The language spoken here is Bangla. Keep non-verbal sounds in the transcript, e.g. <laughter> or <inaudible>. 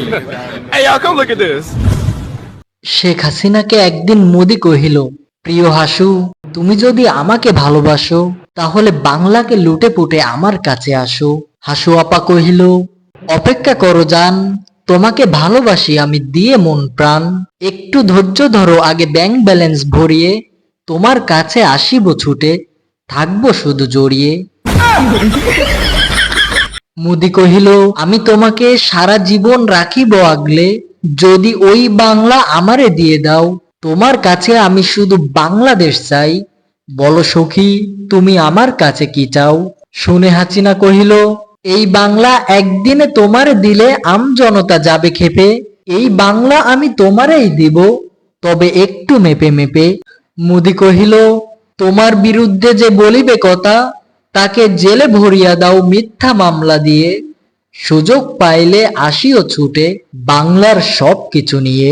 <laughs> Hey, y'all, come look at this. Sheikh হাসিনাকে একদিন মোদি কহিল প্রিয় হাসু তুমি যদি আমাকে ভালোবাসো তাহলে বাংলাকে লুটে পুটে আমার কাছে আসো। হাসু আপা কহিল অপেক্ষা করো যান তোমাকে ভালোবাসি আমি দিয়ে মন প্রাণ। একটু ধৈর্য ধরো আগে ব্যাংক ব্যালেন্স ভরিয়ে তোমার কাছে আসিব ছুটে থাকব শুধু জড়িয়ে। <laughs> মুদি কহিল, আমি তোমাকে সারা জীবন রাখিব আগলে। যদি ওই বাংলা আমারে দিয়ে দাও, তোমার কাছে আমি শুধু বাংলাদেশ চাই। বলো সখী, তুমি আমার কাছে কি চাও? শুনে হাসিনা কহিল, এই বাংলা একদিনে তোমারে দিলে আম জনতা যাবে খেপে। এই বাংলা আমি তোমারেই দিব, তবে একটু মেপে মেপে। মুদি কহিল, তোমার বিরুদ্ধে যে বলিবে কথা তাকে জেলে ভরিয়া দাও মিথ্যা মামলা দিয়ে। সুযোগ পাইলে আসিও ছুটে বাংলার সব কিছু নিয়ে।